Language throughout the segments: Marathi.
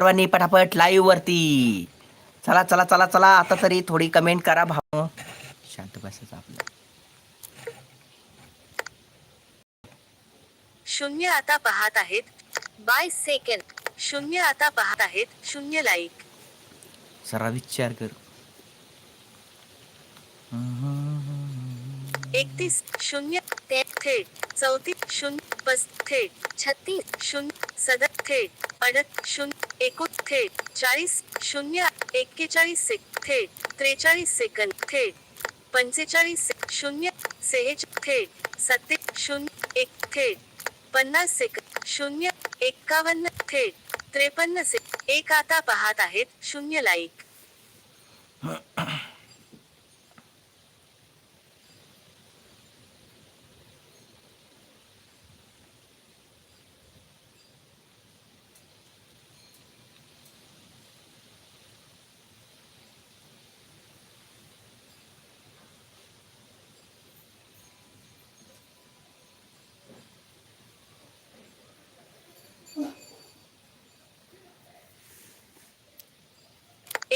सर्वांनी पटापट लाईव्ह वरती. चला चला चला चला. आता तरी थोडी कमेंट करा भाऊ. शांत बसायचं आपलं. शून्य आता पाहत आहेत. बाय सेकंड शून्य आता पाहत आहेत. शून्य लाईक जरा विचार कर. एकतीस शून्य ते थेट चौतीस शून्य पस थेट छत्तीस शून्य सदत थेट अडत शून्य एकोण थेट चाळीस शून्य एक्केचाळीस से थेट त्रेचाळीस सेकंद थेट पंचेचाळीस शून्य सेहेच थेट सत्ते शून्य एक थेट पन्नास सेकंद शून्य एक्कावन्न थेट त्रेपन्न से एक आता पाहत आहेत शून्य लाईक.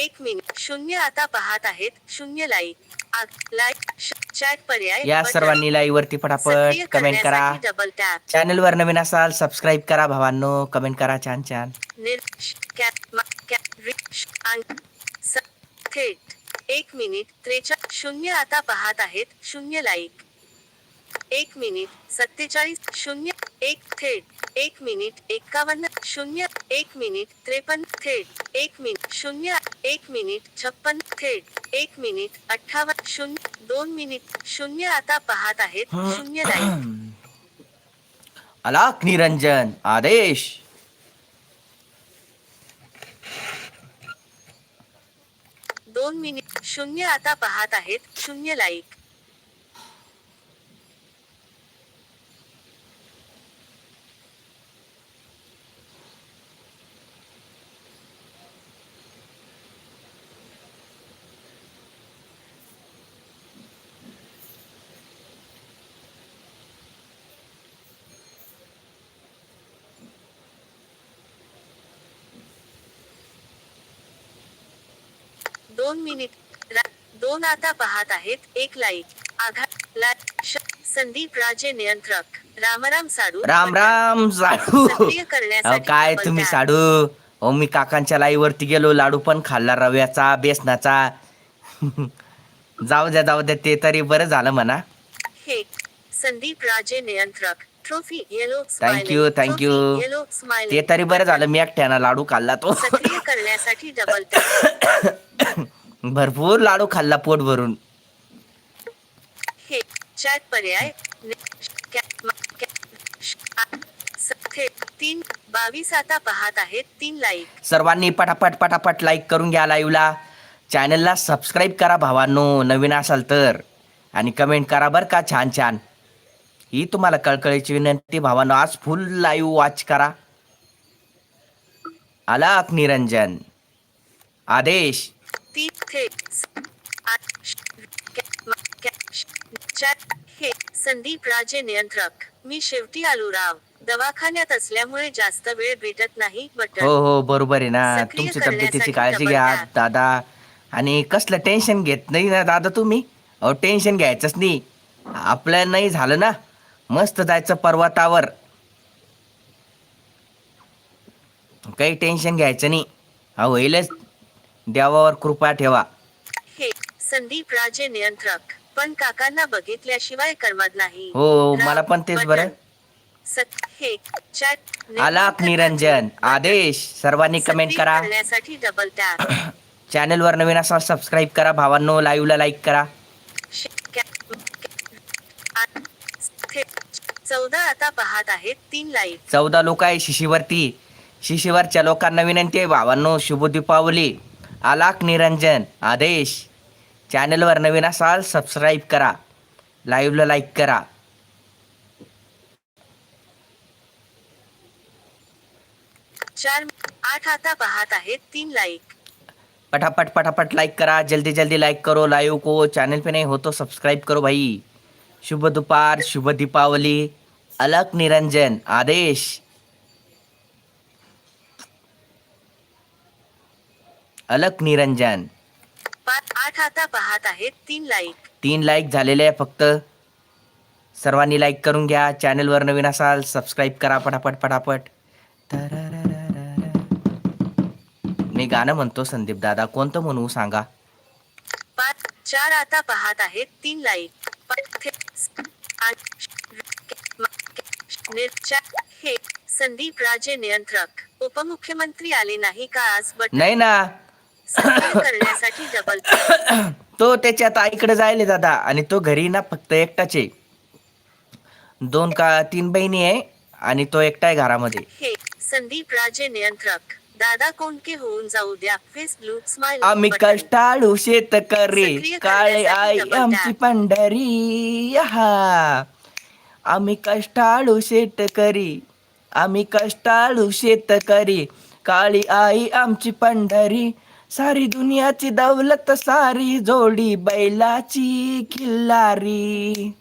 एक मिनिट. शून्य आता पाहत आहेत. शून्य लाईक लाईक चॅट पर्याय या. सर्वांनी लाईव्ह वरती पटापट कमेंट करा. डबल टॅप चॅनल वर नवीन असाल सबस्क्राईब करा भावांनो. कमेंट करा छान छान. थेट. एक मिनिट. त्रेचा शून्य आता पाहत आहेत. शून्य लाईक एक मिनिट. सत्तेचाळीस शून्य एक थेट. एक मिनिट. एक्कावन्न शून्य एक मिनिट. त्रेपन्न थेट. एक मिनिट. शून्य एक मिनिट छप्पन थेट एक मिनिट अठ्ठावन्न शून्य दोन मिनिट शून्य आता पाहत आहेत शून्य लाईक अलाक निरंजन आदेश. दोन मिनिट शून्य आता पाहत आहेत शून्य लाईक. दोन मिनिट दोन आता पाहत आहेत. एक लाईक आघात ला संदीप राजे नियंत्रक. रामराम साडू. राम राम साडू. काय तुम्ही. साडू? हो मी काकांच्या लाई वरती गेलो. लाडू पण खाल्ला रव्याचा बेसनाचा. जाऊ द्या जाऊ द्या. ते तरी बरं झालं म्हणा. हे संदीप राजे नियंत्रक. Trophy yellow you. येलो ते तरी बरं झालं. मी एकट्यानं लाडू खाल्ला तो. करण्यासाठी डबल भरपूर लाडू खाल्ला पोट भरून हे पर्याय. तीन बावीस आता पाहत आहेत तीन लाईक सर्वांनी पटापट पटापट लाईक करून घ्या लाईव्हला चॅनलला सबस्क्राईब करा भावांनो नवीन असाल तर. आणि कमेंट करा बरं का छान छान. ही तुम्हाला कळकळीची विनंती भावांनो आज फुल लाईव्ह वॉच करा. आलाक निरंजन. आदेश. हे संदीप राजे नियंत्रक. मी शेवटी आलो राव. दवाखान्यात असल्यामुळे जास्त वेळ भेटत नाही बटन. हो हो बरोबर आहे ना. सक्रिय तुमची तब्येतीची करण्यासाठी काळजी घ्या. दादा. आणि कसलं टेन्शन घेत नाही ना दादा तुम्ही? अहो टेन्शन घ्यायचंच नाही. आपल्या नाही झालं ना. मस्त जायचं पर्वतावर. काही टेन्शन घ्यायचं नाही. हा होईलच. देवावर कृपा ठेवा. हे संदीप राजे नियंत्रक. पण काकांना बघितल्याशिवाय करमत नाही. हो राव, मला पण तेच बरं. सत हे चॅट आलाक निरंजन. आदेश सर्वांनी कमेंट करा. करण्यासाठी डबल टॅप चॅनलवर नवीन असाल सबस्क्राईब करा. भावांनो लाईव्हला लाईक करा. चौदा आता पाहत आहेत तीन लाईक चौदा लोक आहे शिशीवरती. शिशीवरच्या लोकांना विनंती आहे भावांनो शुभ दीपावली आलाक निरंजन आदेश। चॅनलवर नवीन असाल सबस्क्राईब करा. लाईव्हला लाईक करा. चार आठ आता पाहत आहेत तीन लाईक पटापट पटापट लाइक करा. जल्दी जल्दी लाइक करो. लाइव को चैनल पे नहीं हो तो सब्सक्राइब करो भाई. शुभ दुपार शुभ दीपावली. अलक निरंजन आदेश. अलक निरंजन. पाच आठ आता पाहत आहेत तीन लाईक तीन लाईक झालेले आहे फक्त. सर्वांनी लाईक करून घ्या. चॅनलवर नवीन असाल सबस्क्राईब करा पटापट पटापट. मी गाणं म्हणतो संदीप दादा. कोणतं म्हणू सांगा? पाच चार आता पाहत आहेत तीन लाईक हे संदीप राजे नियंत्रक. उपमुख्यमंत्री आले नाही का आज? बट नाही ना. करण्यासाठी डबल तो त्याच्या आईकडे जायले दादा आणि तो घरी ना फक्त एकटाच. आहे दोन का तीन बहिणी आहे आणि तो एकटा आहे घरामध्ये. हे संदीप राजे नियंत्रक. दादा कोणके होऊन जाऊ द्या. फेस ब्लू स्माइल आम्ही कष्टाळू शेतकरी. काळे आई आमची. पंढरी. हा आम्ही कष्टाळू शेतकरी. आम्ही कष्टाळू शेतकरी. काळी आई आमची पंढरी. सारी दुनियाची दौलत सारी जोडी बैलाची खिल्लारी.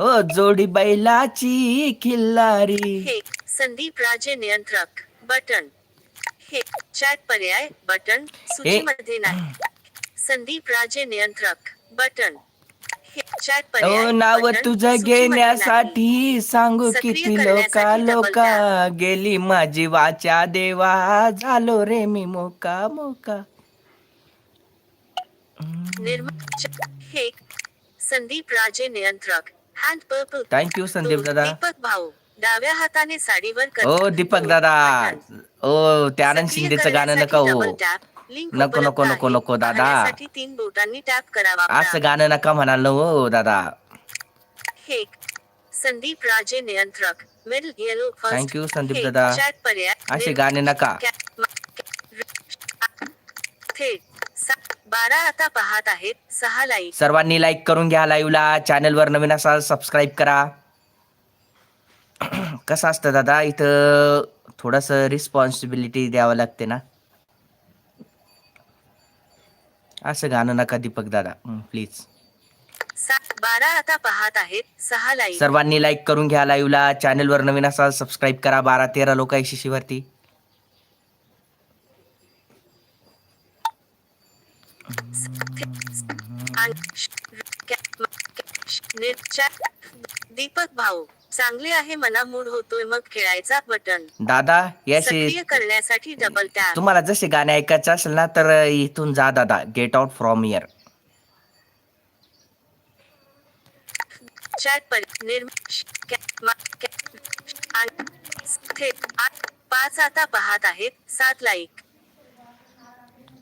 हो जोडी बैलाची खिल्लारी. हे संदीप राजे नियंत्रक बटन. हे चॅट पर्याय बटन सूचीमध्ये नाही. संदीप राजे नियंत्रक बटन. ओ नाव तुझं. घेण्यासाठी सांगू किती लोका लोका गेली माझी वाचा देवा. झालो रे मी मोका मोका. हे संदीप राजे नियंत्रक. हँड पर्पल थँक्यू संदीप दादा. दीपक भाऊ. डाव्या हाताने साडीवर ओ दीपक दादा. ओ ते आनंद सक्रिय शिंदेचं गाणं नका. हो नको, नको, नको. नको, दादा. तीन बोटांनी टॅप करावा असं गाणं नका म्हणाल हो दादा. हे संदीप राजे नियंत्रक. Middle yellow first Thank you, Sandeep दादा. असे गाणे नका. बारा आता पाहत आहेत. सहा लाईक. सर्वांनी लाईक करून घ्या लाईव्हला. चॅनलवर नवीन असाल सबस्क्राईब करा. कसं असतं दादा? इथं थोडंसं रिस्पॉन्सिबिलिटी द्यावं लागते ना. असं गाणं नका दीपक दादा. प्लीज बारा आता पाहत आहेत सहा लाईक सर्वांनी लाईक करून घ्या लाईव्हला चॅनलवर नवीन असाल सबस्क्राईब करा. बारा तेरा लोक आहे शिशीवरती आणि श- कॅ- म- कॅ- श- निर- चॅट दीपक भाऊ. चांगले आहे मला मूड होतोय मग खेळायचा बटन. दादा याशी सक्रिय करण्यासाठी डबल टॅप तुम्हाला जसे गाणे ऐकायचे असेल ना तर इथून जा दादा get out from here chat पर पाच आता पाहत आहेत सात लाईक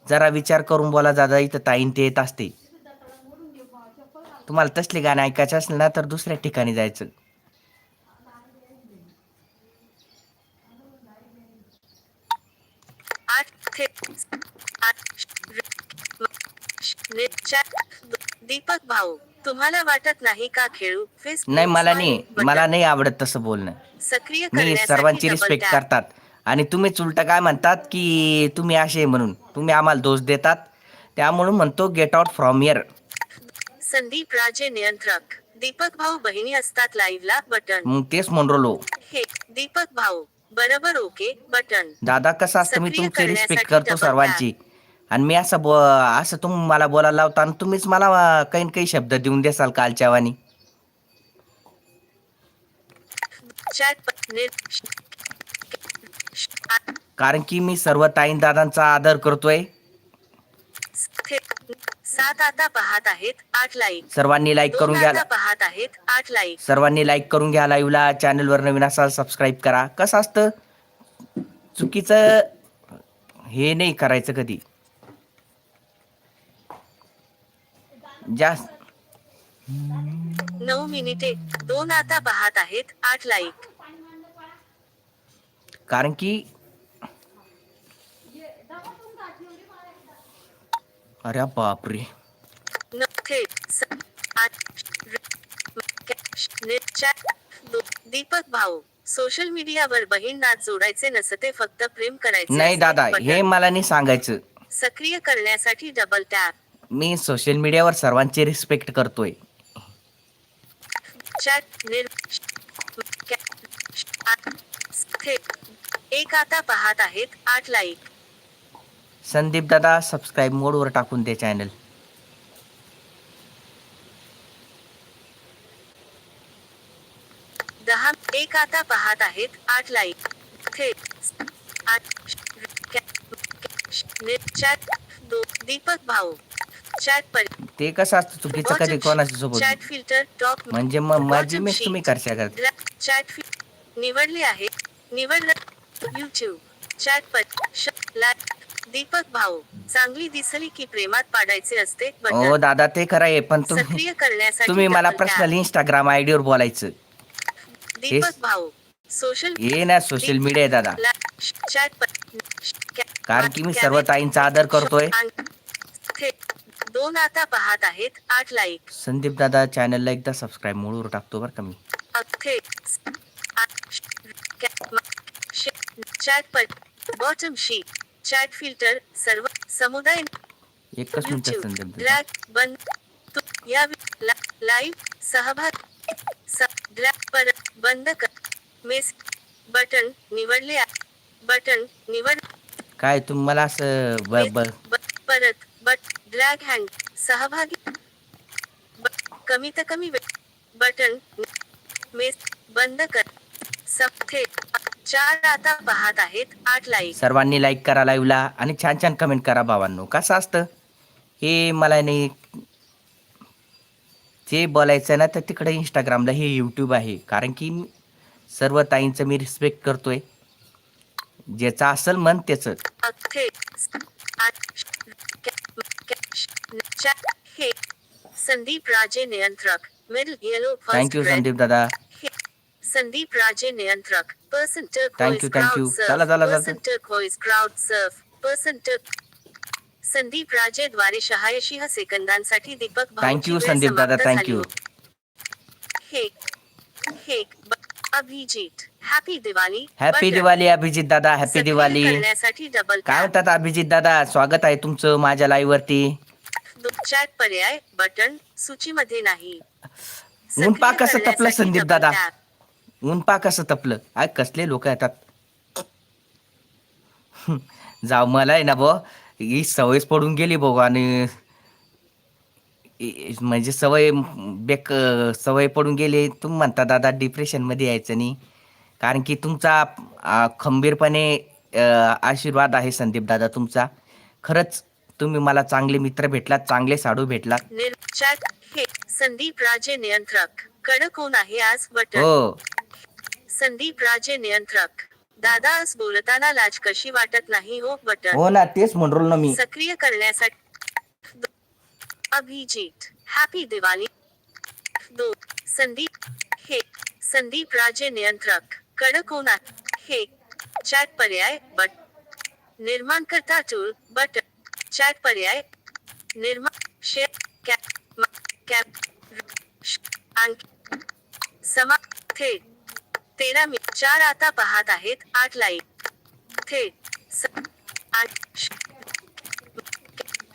जरा विचार करून बोला दादा इथं ताईन ते येत असते तुम्हाला तसले गाणे ऐकायचे असेल ना तर दुसऱ्या ठिकाणी जायचं आठ थेट आठ श- र- म- श- नि- चॅट दीपक भाऊ तुम्हाला वाटत नाही का खेळू? नाही मला नाही. मला नाही आवडत तसं बोलणं. सक्रिय मी सर्वांची रिस्पेक्ट. करतात. आणि तुम्हीच उलट काय म्हणतात की तुम्ही असे म्हणून. तुम्ही आम्हाला दोष देतात. त्यामुळे म्हणतो get out from here Sandeep Raje नियंत्रक. दीपक भाऊ बहिणी असतात लाईव्ह ला बटन. मग तेच म्हणून राहिलो. हे दीपक भाऊ बरोबर ओके बटन. दादा कसं असतं मी सक्रिय तुमची रिस्पेक्ट करण्यासाठी करतो double सर्वांची. आणि मी असं बो असं तुम्ही मला बोलायला लावता आणि तुम्हीच मला अं, काही न काही शब्द देऊन देसाल कालच्या वाणी प- निर- कारण की मी सर्व ताईन दादांचा आदर करतोय. सात आता पाहत आहेत आठ लाईक सर्वांनी लाईक करून घ्या. आता पाहत आहेत आठ लाईक सर्वांनी लाईक करून घ्या लाईव्हला चॅनलवर नवीन असाल सबस्क्राईब करा. कसं असतं? चुकीचं हे नाही करायचं कधी. जास्त. नऊ मिनिटे दोन आता पाहत आहेत आठ लाईक कारण की अरे बापरे. दीपक भाऊ सोशल मीडियावर बहीण नाच जोडायचे नसते फक्त प्रेम करायचे नाही. दादा. हे मला नाही सांगायचं. सक्रिय करण्यासाठी डबल टॅप मी सोशल मीडियावर सर्वांची रिस्पेक्ट करतोय. एक. आता पाहत आहेत आठ लाईक संदीप दादा सबस्क्राईब मोडवर टाकून दे चॅनल दहा एक आता पाहत आहेत आठ लाईक दीपक भाऊ. चॅट पर ते कसं असतं चुकीचं कधी कोणाच्या सोबत? चॅट फिल्टर टॉप म्हणजे मग माझी मिस तुम्ही करशा करता. चॅट निवडले आहे. निवडलं युट्यूब चॅट ला- दीपक भाऊ चांगली दिसली की प्रेमात पाडायचे असते हो दादा ते खरं आहे पण तुम्ही सक्रिय करण्यासाठी तुम्ही मला double tap. Personal Instagram ID वर बोलायचं. दीपक भाऊ सोशल ये ना सोशल मीडिया आहे दादा. कारण की मी सर्व ताईंचा आदर करतोय. दोन आता पाहत आहेत आठ लाईक संदीप दादा चॅनलला एकदा सबस्क्राईब मोडवर टाकतो बरं का मी. Chat bottom sheet chat filter सर्व समुदाय एकच मिनिट YouTube, संदीप दादा ड्रॅग बंद या लाईव्ह सहभाग परत बंद कर मेस बटन निवडले. बटन निवड काय तुम्ही मला असं परत बट ड्रॅग हँड सहभागी ब- कमी तर कमी वेळ बटन मेस बंद कर सप्थे चार आता पाहत आहेत आठ लाईक सर्वांनी लाईक करा लाईव्हला आणि छान छान कमेंट करा भावांनो. कसं असतं? हे मला नाही जे बोलायचं ना तर तिकडे इंस्टाग्रामला हे यूट्यूब आहे. कारण की सर्व ताईंचं मी रिस्पेक्ट करतोय. ज्याचं असेल मन त्याचं. संदीप राजे नियंत्रक. थँक्यू संदीप दादा. संदीप राजे नियंत्रक. Person thank you. चला, चला, चला. Person turquoise crowd surf person Sandeep Raje द्वारे शहाऐंशी सेकंदांसाठी दीपक वेळ संदीप दादा, ब- Abhijit. Happy Diwali happy. Diwali Abhijit दादा. हॅपी दिवाळी डबल काय म्हणतात अभिजित दादा? स्वागत आहे तुमचं माझ्या लाईव्ह वरती. चॅट पर्याय बटन सूचीमध्ये नाही. कसं तपलं संदीप दादा. ऊन पा कसं तपलं? आय कसले लोक येतात? जाऊ मला आहे ना बो ही सवयच पडून गेली बघ आणि म्हणजे सवय बेक सवय पडून गेली. तुम्ही म्हणता दादा डिप्रेशनमध्ये यायचं नाही. कारण की तुमचा खंबीरपणे आशीर्वाद आहे संदीप दादा तुमचा. खरंच तुम्ही मला चांगले मित्र भेटलात चांगले साडू भेटलात. संदीप राजे नियंत्रक. कडक आहे आज बटन. हो. संदीप राजे नियंत्रक. दादा आज बोलताना लाज कशी वाटत नाही हो बटन हो ना तेच म्हणलो ना मी. सक्रिय करण्यासाठी अभिजित. हॅपी दिवाळी दो. संदीप. हे. संदीप राजे नियंत्रक. कडक होणार. हे. चॅट पर्याय बट. निर्माण करता टूल बट. चॅट पर्याय निर्माण. शेअर कॅप कॅप समा थेट तेरा मी चार आता पाहत आहेत. आठ लाईक थेट आठ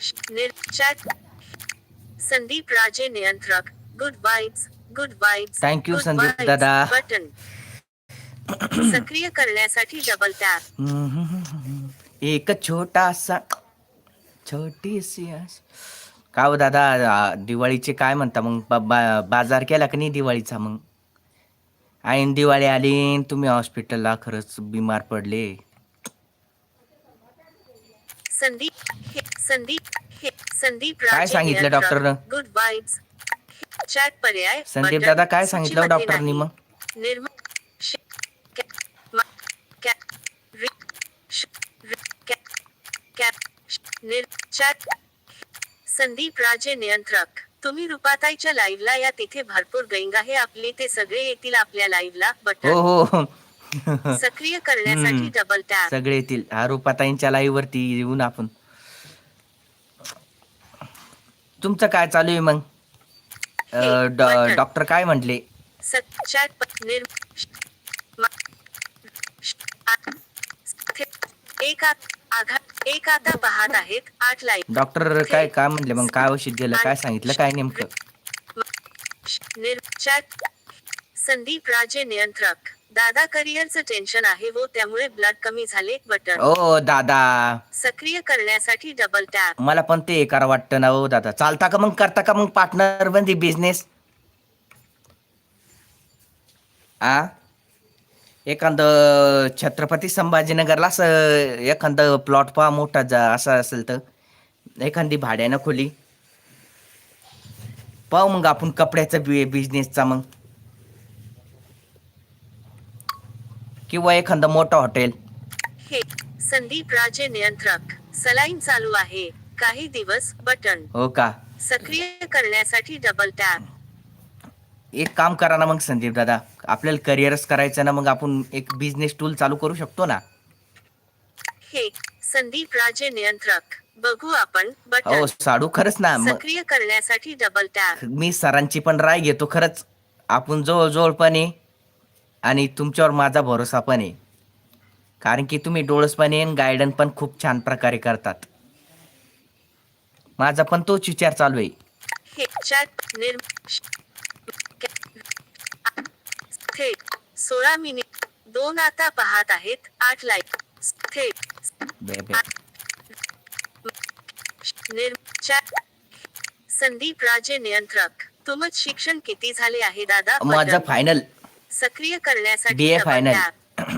श- निर चॅट संदीप राजे नियंत्रक. Good vibes good vibes Thank you, Sandeep दादा. बटन सक्रिय करण्यासाठी डबल टॅप एक छोटासा छोटीसी आस- का हो दादा दिवाळीचे काय म्हणता मग? बाजार केला का नाही दिवाळीचा मग? ऐन दिवाळी आली तुम्ही हॉस्पिटलला खरंच बिमार पडले संदीप संदीप संदीप काय सांगितलं. डॉक्टरनं? गुड वाइब्स चॅट पर्याय संदीप. दादा काय सांगितलं डॉक्टरनी. मग निर्मा संदीप राजे नियंत्रक तुम्ही रुपाताईच्या लाईव्हला या तिथे भरपूर गैंग आहे आपली ते सगळे येतील आपल्या लाईव्हला हो बटन हो हो. सक्रिय करण्यासाठी. डबल टॅप सगळे येतील हा रुपाताईंच्या लाईव्ह वरती येऊन आपण तुमचं काय चालू आहे मग अ, हे, डॉ- बटन. डॉक्टर काय म्हटले सत चॅट प- निर श- मा- श- आ- स्थे- एक आत एक आता पाहत आहेत आठ लाईव्ह. डॉक्टर काय काय म्हणले? मग काय औषध दिलं? काय सांगितलं? काय नेमकं? संदीप राजे नियंत्रक. दादा करिअरचं टेन्शन आहे व त्यामुळे ब्लड कमी झाले बटन. ओ दादा. सक्रिय करण्यासाठी डबल टॅप मला पण ते करा वाटतं ना ओ दादा. चालता का मग? करता का मग पार्टनर बंदी? बिझनेस आ? एखादं छत्रपती संभाजीनगरला असं एखादं प्लॉट पहा मोठा जा असं असेल तर. एखादी भाड्यानं खोली. पाहू मग आपण कपड्याचा बि बिझनेसचा मग. किंवा एखादं मोठं हॉटेल हे संदीप राजे नियंत्रक. सलाईन चालू आहे. काही दिवस बटन. हो का? सक्रिय करण्यासाठी डबल टॅप एक काम करा ना मग संदीप दादा. आपल्याला करिअरच करायचं ना मग आपण एक बिझनेस टूल चालू करू शकतो ना? हे संदीप राजे नियंत्रक. बघू आपण हो साडू खरंच ना सक्रिय करण्यासाठी डबल टॅप मी सरांची पण राय घेतो खरंच. आपण जवळ पण आहे आणि तुमच्यावर माझा भरोसा पण आहे. कारण की तुम्ही डोळस पण आहे गायडन पण खूप छान प्रकारे करतात. माझा पण तोच विचार चालू आहे. थेट सोळा मिनिट दोन आता पाहत आहेत. आठ लाईक थेट. संदीप राजे नियंत्रक. तुमच शिक्षण किती झाले आहे दादा? माझं. फायनल सक्रिय करण्यासाठी. टॅप.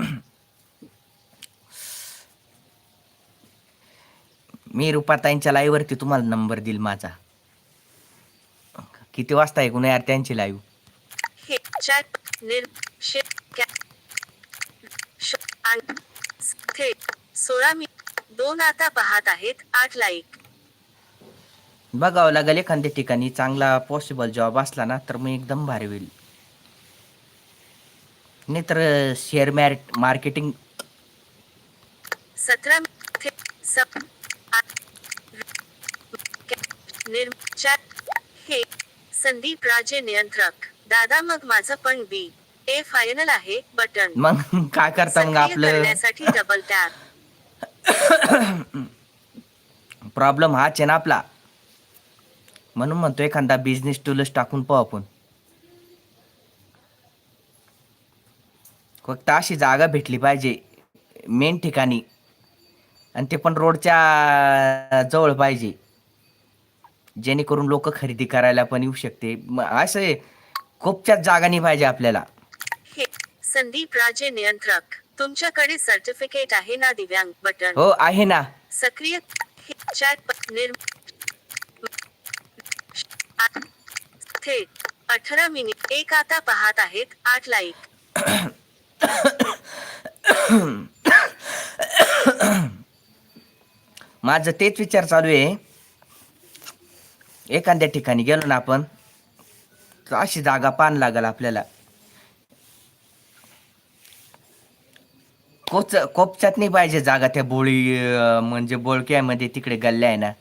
मी रुपाताईंच्या लाईव्ह वरती तुम्हाला नंबर देईल माझा. किती वाजता ऐकून यार त्यांची लाईव्ह थेट सोळा मी दोन आता पाहत आहेत आठ लाईक बघावं लागेल एखाद्या ठिकाणी चांगला पॉसिबल जॉब असला ना तर मग एकदम भारी होईल. नाही तर शेअर मॅर मार्केटिंग सतरा हे संदीप राजे नियंत्रक. दादा मग माझं पण बी ए फायनल आहे बटन मग काय करता मग आपलं? करण्यासाठी डबल टॅप प्रॉब्लेम हाच आहे ना आपला. म्हणून म्हणतो एखादा बिझनेस टूलच टाकून पाहू आपण. फक्त अशी जागा भेटली पाहिजे मेन ठिकाणी. आणि ते पण रोडच्या जवळ पाहिजे. जेणेकरून लोक खरेदी करायला पण येऊ शकते. असं खूपच्याच जागा नाही पाहिजे आपल्याला संदीप राजे नियंत्रक. तुमच्याकडे सर्टिफिकेट आहे ना दिव्यांग बटन? हो आहे ना. सक्रिय चॅट प- निर् आ- थेट अठरा मिनिट एक आता पाहत आहेत आठ लाईक माझं तेच विचार चालू आहे. एखाद्या ठिकाणी गेलो ना आपण तर अशी जागा पान लागल आपल्याला. कोच कोपच्यात नाही पाहिजे जागा त्या बोळी म्हणजे बोळक्यामध्ये तिकडे गल्ल्या आहे ना.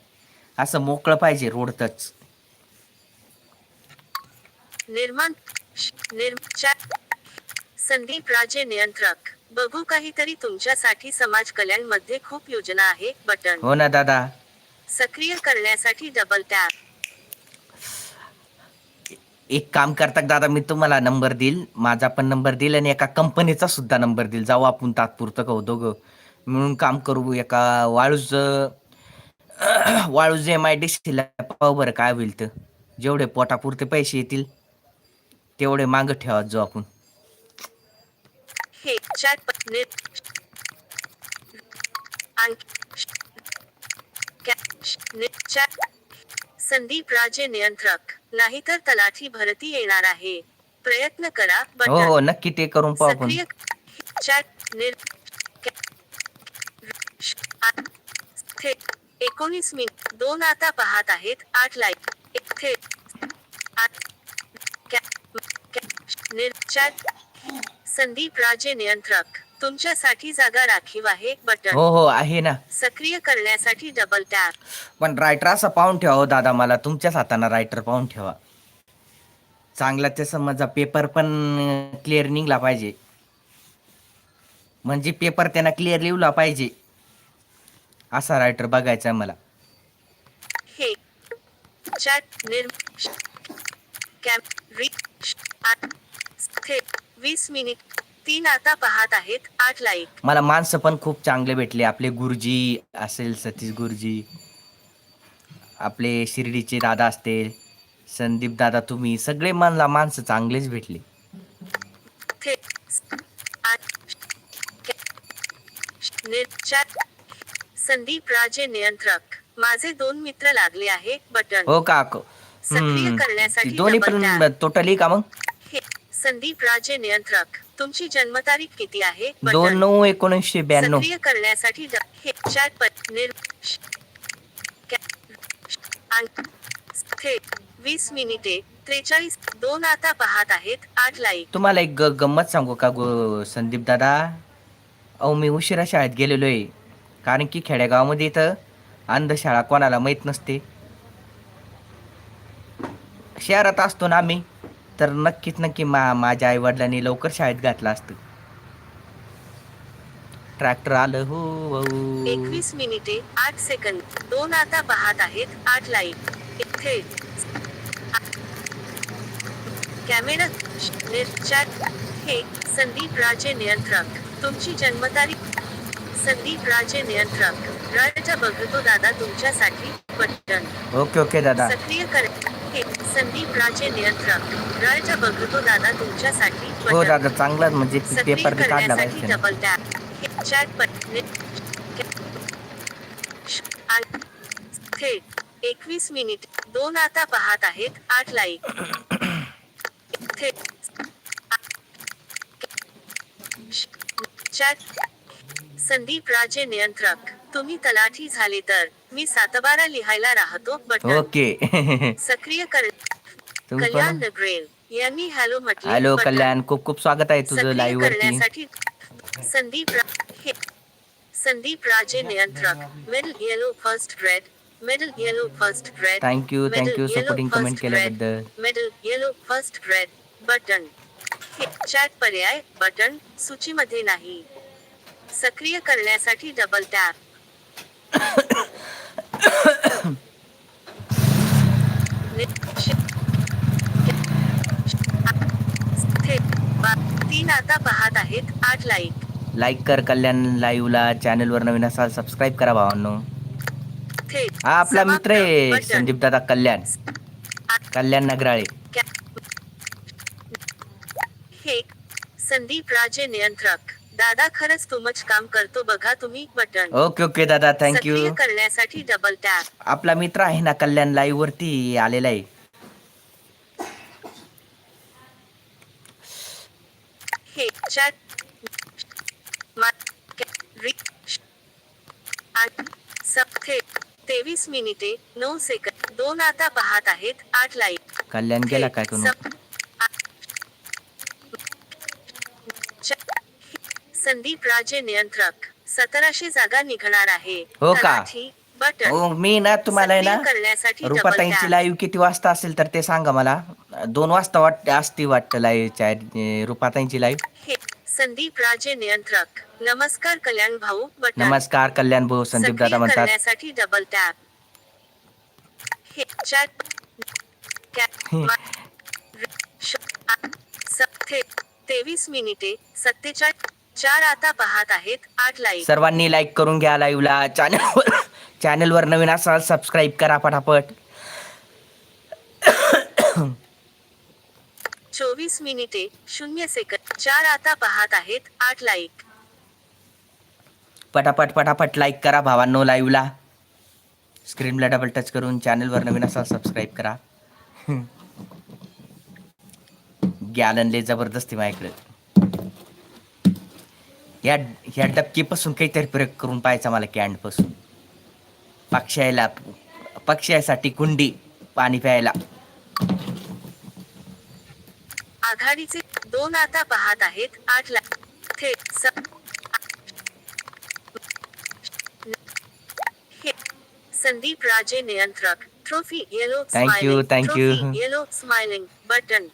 असं मोकळं पाहिजे रोडतच. निर्माण संदीप राजे नियंत्रक. बघू काहीतरी तुमच्यासाठी समाज कल्याणमध्ये खूप योजना आहे बटन. हो ना दादा. सक्रिय करण्यासाठी डबल टॅप एक काम करता दादा मी तुम्हाला नंबर देईल. माझा पण नंबर देईल आणि एका कंपनीचा सुद्धा नंबर देईल. जाऊ आपण तात्पुरतं का हो दोघं? मिळून काम करू एका Waluj Waluj M I D सीला पाहू बरं काय होईल तर जेवढे पोटापुरते पैसे येतील तेवढे मागं ठेवा जो आपण. हे संदीप राजे नियंत्रक. नाहीतर तलाठी भरती येणार आहे. प्रयत्न करा हो बटन हो नक्की ते करून पाहू आपण. सक्रिय चॅट निर् एकोणीस मिनिट दोन आता पाहत आहेत आठ लाईक चॅट संदीप राजे नियंत्रक. तुमच्यासाठी जागा राखीव आहे बटन. हो हो आहे ना. सक्रिय करण्यासाठी डबल टॅप पण रायटर असं पाहून ठेवा हो दादा मला तुमच्याच हाताने रायटर पाहून ठेवा. चांगला त्याचा माझा पेपर पण क्लिअर निघला पाहिजे. म्हणजे पेपर त्यांना क्लिअर लिहला पाहिजे. असा रायटर बघायचा मला. हे. चॅट निर् कॅम वीस मिनिट तीन आता पाहत आहेत आठ लाईक मला माणसं पण खूप चांगले भेटले. आपले गुरुजी असेल सतीश गुरुजी. आपले शिर्डीचे दादा असतील संदीप दादा तुम्ही सगळे मला माणसं चांगलेच भेटले. संदीप राजे नियंत्रक. माझे दोन मित्र लागले आहे बटन. हो का? हम्म. दोन्ही पण. टोटली का मग? संदीप राजे नियंत्रक. तुमची जन्मतारीख किती आहे? दोन नऊ एकोणीसशे ब्याण्णव. सक्रिय करण्यासाठी ड- हे चॅट पर निर श- कॅ- आण- थेट वीस मिनिटे त्रेचाळीस दोन आता पाहत आहेत. आठ लाईक तुम्हाला एक ग- गंमत सांगू का गो संदीप दादा? अहो मी उशिरा शाळेत गेलेलो आहे कारण की खेडेगावामध्ये इथं अंधशाळा कोणाला माहीत नसते. शहरात असतो ना आम्ही. तर नक्कीच नक्की मा माझ्या आई वडिलांनी लवकर शाळेत घातलं असतं. ट्रॅक्टर आलं हो हो. एकवीस मिनिटे आठ सेकंद. दोन आता पाहत आहेत आठ लाईक थेट कॅमेरा चॅट हे संदीप राजे नियंत्रक. तुमची जन्मतारीख संदीप राजे नियंत्रक. राजा बघतो दादा तुमच्यासाठी बटन ओके ओके दादा. सक्रिय कर. संदीप राजे नियंत्रक. राजा बघतो दादा तुमच्यासाठी हो दादा चांगलाच म्हणजे पेपर बी काढला पाहिजे डबल टॅप चॅट बटन थेट एकवीस मिनिट. दोन आता पाहत आहेत आठ लाईक थेट चॅट संदीप राजे नियंत्रक. तुम्ही तलाठी झाले तर. मी सातबारा लिहायला राहतो बटन ओके. सक्रिय कर कल्याण नगरेल. यांनी हॅलो म्हटले हॅलो. कल्याण. खूप खूप स्वागत आहे तुझं लाईव्ह वरती. करण्यासाठी संदीप रा- संदीप राजे नियंत्रक. Middle yellow first red middle yellow first red thank you thank you supporting comment केल्याबद्दल. Middle yellow first red button chat पर्याय बटन सूचीमध्ये नाही. सक्रिय करण्यासाठी डबल टॅप तीन आता पाहत आहेत आठ लाईक लाईक कर कल्याण लाईव्हला चॅनलवर नवीन असाल सबस्क्राईब करा भावांनो. हा आपला. मित्र आहे. संदीप दादा कल्याण. कल्याण नगराळे. संदीप राजे नियंत्रक. दादा खरंच तुमच काम करतो बघा तुम्ही बटन ओके ओके दादा थँक्यू सक्रिय करण्यासाठी डबल टॅप आपला मित्र आहे ना कल्याण लाईव्ह वरती आलेला आहे. हे चॅट तेवीस मिनिटे नऊ सेकंद दोन आता पाहत आहेत आठ लाईक कल्याण गेला काय करू संदीप राजे नियंत्रक. सतराशे जागा निघणार आहे. हो का? तलाठी, बटन. हो मी ना तुम्हाला आहे सक्रिय ना करण्यासाठी double रुपाताईंची tap. लाईव्ह किती वाजता असेल तर ते सांगा मला. दोन वाजता वाटते असती वाटतं लाईव्ह रुपाताईंची लाईव्ह हे संदीप राजे नियंत्रक. नमस्कार कल्याण भाऊ बटन. नमस्कार कल्याण भाऊ संदीप सक्रिय दादा म्हणतात. करण्यासाठी डबल टॅप हे चॅट कॅ- मा- रि- श- आ- स- थेट तेवीस मिनिटे सत्तेचाळीस चार आता पाहत आहेत आठ लाईक सर्वांनी लाईक करून घ्या लाईव्हला चॅनलवर चॅनलवर नवीन असाल सबस्क्राईब करा पटापट. चोवीस मिनिटे शून्य सेकंद चार आता पाहत आहेत आठ लाईक पटापट पटापट लाईक करा भावांनो लाईव्हला स्क्रीनला डबल टच करून चॅनलवर नवीन असाल सबस्क्राईब करा. गॅलनले जबरदस्ती माझ्याकडे. या ह्या डबकीपासून काहीतरी प्रयोग करून पाहायचा मला कॅन्डपासून पक्ष्याला पक्ष्यासाठी कुंडी पाणी प्यायला. आघाडीचे दोन आता पाहत आहेत. आठ लाख संदीप राजे नियंत्रक. Trophy yellow thank you. Yellow smiling button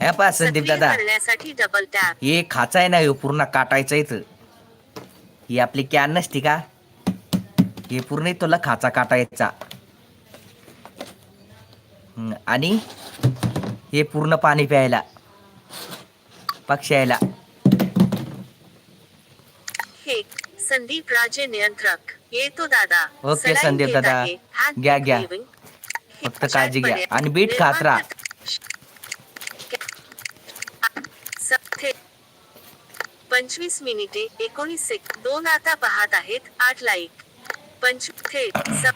हे पा संदीप दादा. करण्यासाठी डबल हे खाचाय ना हे पूर्ण काटायचं इथं. ही आपली कॅन नसती का? हे पूर्ण तुला खाचा काटायचा. आणि हे पूर्ण पाणी प्यायला पक्ष्यायला. संदीप राजे नियंत्रक. येतो दादा. ओके, संदीप दादा. घ्या, घ्या. फक्त काळजी घ्या. आणि बीट खात राहा. पंचवीस मिनिटे एकोणीस सेक दोन आता पाहत आहेत आठ लाईक पंच थेट स-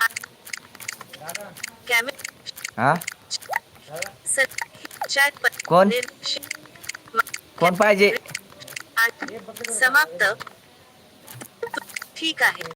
आ- कॅमे हा? चॅट कोण? कोण पाहिजे? समाप्त. ठीक आहे.